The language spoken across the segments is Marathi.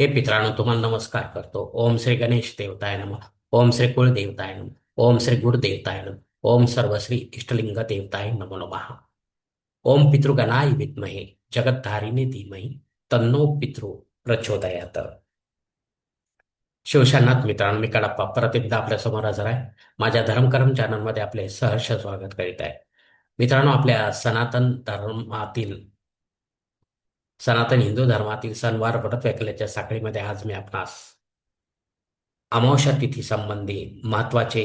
हे पित्रांनो तुम्हाला नमस्कार करतो. ओम श्री गणेश देवताय नम. ओम श्री कुळ देवताय नम. ओम श्री गुड देवताय नम. ओम सर्वश्री इष्टलिंग देवताय नमो नमः. ओम पितृगणाय विद्महे जगद्धारिणी धीमहि तन्नो पितृ प्रचोदयात. शिवशानाथ मित्रांनो मी कडप्पा. परत एकदा आपल्यासमोर हजर आहे. माझ्या धर्मकर्म चॅनलमध्ये आपले सहर्ष स्वागत करीत आहे. मित्रांनो आपल्या सनातन धर्मातील सनातन हिंदू धर्मातील सणवार व्रत वैकल्याच्या साखळीमध्ये आज मी आपणास अमावस्या तिथी संबंधी महत्त्वाचे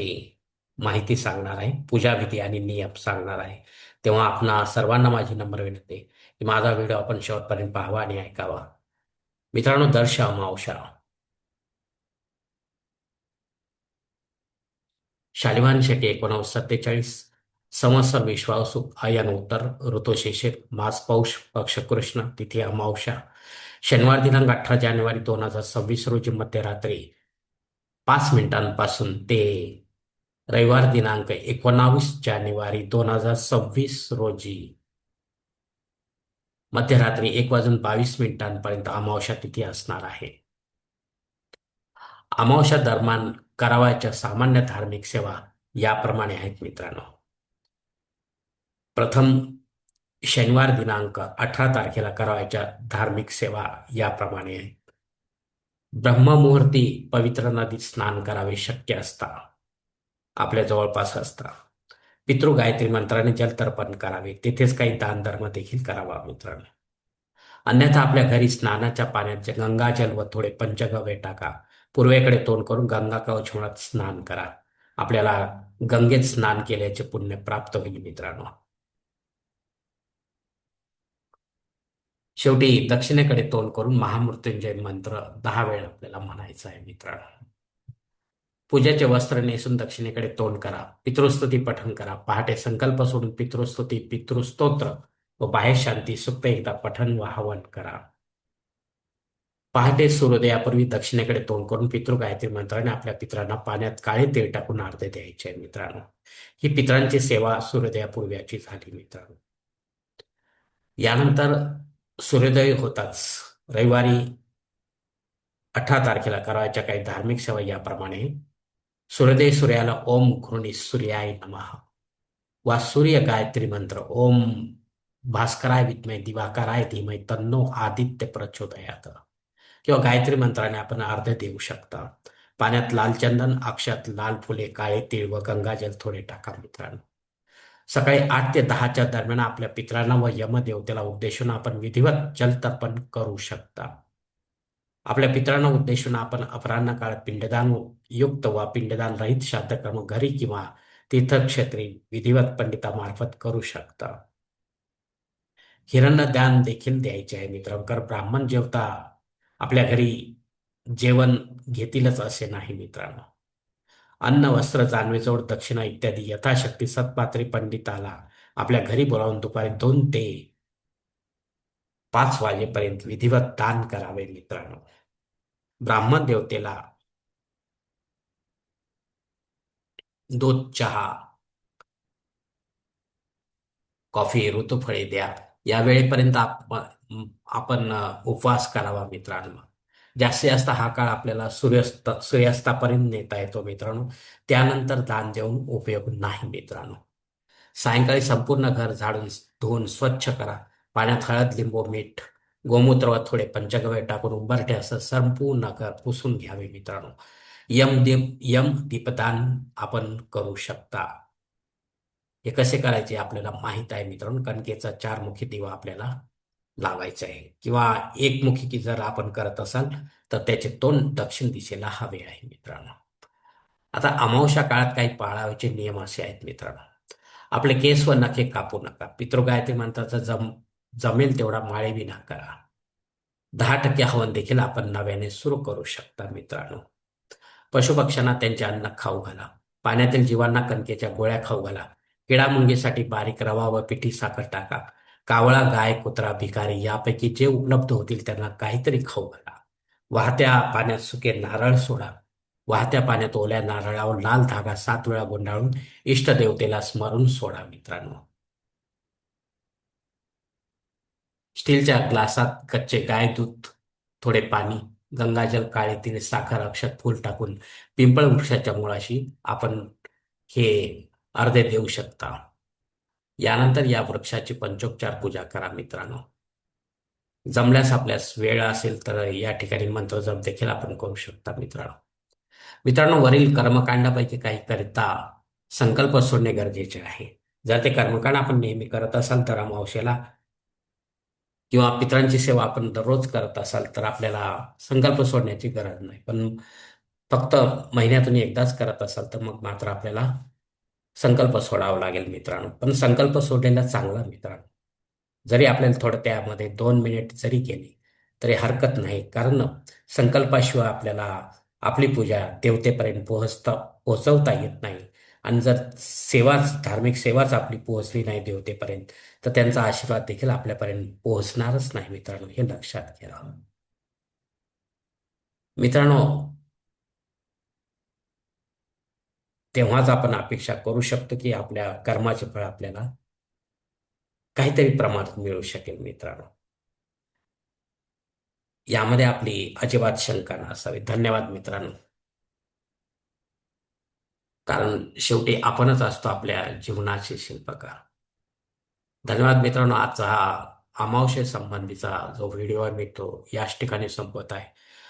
माहिती सांगणार आहे. पूजाविधी आणि नियम सांगणार आहे. तेव्हा आपणा सर्वांना माझी नम्र विनंती की माझा व्हिडिओ आपण शेवटपर्यंत पाहावा आणि ऐकावा. मित्रांनो दर्श अमावस्या. शालिवान शेट्टी एकोणावीस सत्तेचाळीस संवत्सर विश्वासु अयन उत्तर ऋतुशेषिर मास पौष पक्ष कृष्ण तिथी अमावस्या। शनिवार दिनांक अठरा जानेवारी दोन हजार सव्वीस रोजी मध्यरात्री पाच मिनिटांपासून ते रविवार दिनांक एकोणावीस जानेवारी दोन हजार सव्वीस रोजी मध्यरात्री एक वाजून बावीस मिनिटांपर्यंत अमावस्या तिथी असणार आहे. अमावस्या दरम्यान करावयाच्या सामान्य धार्मिक सेवा याप्रमाणे आहेत मित्रांनो. प्रथम शनिवार दिनांक अठरा तारखेला करावयाच्या धार्मिक सेवा याप्रमाणे आहेत ब्रह्ममुहूर्ती पवित्र नदीत स्नान करावे शक्य असता. आपल्या जवळपास असता. पितृ गायत्री मंत्राने जलतर्पण करावे. तेथेच काही दान धर्म देखील करावा मित्रांनो. अन्यथा आपल्या घरी स्नानाच्या पाण्यात गंगाजल व थोडे पंचगव्य टाका. पूर्वेकडे तोंड करून गंगा कवचवणात स्नान करा. आपल्याला गंगेत स्नान केल्याचे पुण्य प्राप्त होईल मित्रांनो. शेवटी दक्षिणेकडे तोंड करून महामृत्युंजय मंत्र दहा वेळ आपल्याला म्हणायचा आहे मित्रांनो पूजेचे वस्त्र नेसून दक्षिणेकडे तोंड करा पितृस्तुती पठन करा पहाटे संकल्प सोडून पितृस्तुती पितृस्तोत्र व बाह्य शांती सुक्त एकदा पठन व हवन करा. पहाटे सूर्योदयापूर्वी दक्षिणेकडे तोंड करून पितृ गायत्री मंत्राने आपल्या पित्रांना पाण्यात काळे तेल टाकून अर्धे द्यायचे मित्रांनो. ही पित्रांची सेवा सूर्योदयापूर्वीची झाली मित्रांनो. यानंतर सूर्योदय होताच. रविवारी अठरा तारखेला करावयाच्या काही धार्मिक सेवा याप्रमाणे सूर्योदय सूर्याला ओम घृणी सूर्याय नमः. वा सूर्य गायत्री मंत्र ओम भास्कराय विद्मय दिवाकराय धीमय तन्नो आदित्य प्रचोदयात. किंवा गायत्री मंत्राने आपण अर्ध देऊ शकता. पाण्यात लाल चंदन अक्षात लाल फुले काळे तीळ व गंगाजल थोडे टाका मित्रांनो. सकाळी आठ ते दहाच्या दरम्यान आपल्या पित्रांना व यमदेवतेला उद्देशून आपण विधिवत जलतर्पण करू शकता. आपल्या पित्रांना उद्देशून आपण अपराह्न काळात पिंडदान युक्त वा पिंडदान रहित श्राद्धकर्म घरी किंवा तीर्थक्षेत्री विधिवत पंडितामार्फत करू शकता. हिरण्य दान देखील द्यायचे आहे मित्रांनो ब्राह्मण जेवता आपल्या घरी जेवण घेतीलच असे नाही मित्रांनो. अन्न वस्त्र जाणवेजोड दक्षिणा इत्यादी यथाशक्ती सत्पात्री पंडिताला आपल्या घरी बोलावून दुपारी दोन ते पाच वाजेपर्यंत विधिवत दान करावे मित्रांनो. ब्राह्मण देवतेला दूध चहा कॉफी ऋतुफळे द्या. या वेळेपर्यंत आपण उपवास करावा मित्रांनो. जास्तीत जास्त हा काळ आपल्याला सूर्यास्त सूर्यास्तापर्यंत नेता येतो मित्रांनो. त्यानंतर दान देऊन उपयोग नाही मित्रांनो. सायंकाळी संपूर्ण घर झाडून धुवून स्वच्छ करा. पाण्यात हळद लिंबू मीठ गोमूत्र व थोडे पंचगव्य टाकून उंबरठे असं संपूर्ण घर पुसून घ्यावे मित्रांनो. यम दीप यम दीपदान आपण करू शकता. हे कसे करायचे आपल्याला माहीत आहे मित्रांनो. कणकेचा चारमुखी दिवा आपल्याला लावायचे आहे. किंवा एकमुखी की जर आपण करत असाल तर त्याचे तोंड दक्षिण दिशेला हवे आहे मित्रांनो. आता अमावश्या काळात काही पाळावयाचे नियम असे आहेत मित्रांनो. आपले केस व नखे कापू नका. पितृगायत्री मंत्राचा जम जमेल तेवढा माळे विना करा. दहा टक्के हवन देखील आपण नव्याने सुरू करू शकता मित्रांनो. पशुपक्ष्यांना त्यांचे अन्न खाऊ घाला. पाण्यातील जीवांना कणकेच्या गोळ्या खाऊ घाला. किडामुंगीसाठी बारीक रवा व पिठी साखर टाका. कावळा गाय कुत्रा भिकारी यापैकी जे उपलब्ध होतील त्यांना काहीतरी खाऊ घाला. वाहत्या पाण्यात सुके नारळ सोडा. वाहत्या पाण्यात ओल्या नारळावर लाल धागा सात वेळा गुंडाळून इष्टदेवतेला स्मरून सोडा मित्रांनो. स्टीलच्या ग्लासात कच्चे गाय दूध थोडे पाणी गंगाजल काळे तिने साखर अक्षत फूल टाकून पिंपळ वृक्षाच्या मुळाशी आपण हे अर्धे देऊ शकता. यानंतर या वृक्षाची पंचोपचार पूजा करा मित्रांनो. जमल्यास आपल्यास वेळ असेल तर या ठिकाणी मंत्र जप देखील आपण करू शकता मित्रांनो. मित्रांनो वरील कर्मकांडापैकी काही करिता संकल्प सोडणे गरजेचे आहे. जर ते कर्मकांड आपण नेहमी करत असाल तर अमावशेला किंवा पितरांची सेवा आपण दररोज करत असाल तर आपल्याला संकल्प सोडण्याची गरज नाही. पण फक्त महिन्यातून एकदाच करत असाल तर मग मात्र आपल्याला संकल्प सोडावा लागेल मित्रांनो. पण संकल्प सोडलेला चांगला मित्रांनो. जरी आपल्याला थोडं त्यामध्ये दोन मिनिट जरी केली तरी हरकत नाही. कारण संकल्पाशिवाय आपल्याला आपली पूजा देवतेपर्यंत पोहोचता पोहोचवता येत नाही. आणि जर सेवाच धार्मिक सेवाच आपली पोहोचली नाही देवतेपर्यंत तर त्यांचा आशीर्वाद देखील आपल्यापर्यंत पोहोचणारच नाही मित्रांनो हे लक्षात घ्या. मित्रांनो तेव्हाच आपण अपेक्षा करू शकतो की आपल्या कर्माचे फळ आपल्याला काहीतरी प्रमाणात मिळू शकेल मित्रांनो. यामध्ये आपली अजिबात शंका नसावी. धन्यवाद मित्रांनो. कारण शेवटी आपणच असतो आपल्या जीवनाचे शिल्पकार. धन्यवाद मित्रांनो. आजचा हा अमावशे संबंधीचा जो व्हिडिओ आहे मी तो याच ठिकाणी संपत आहे.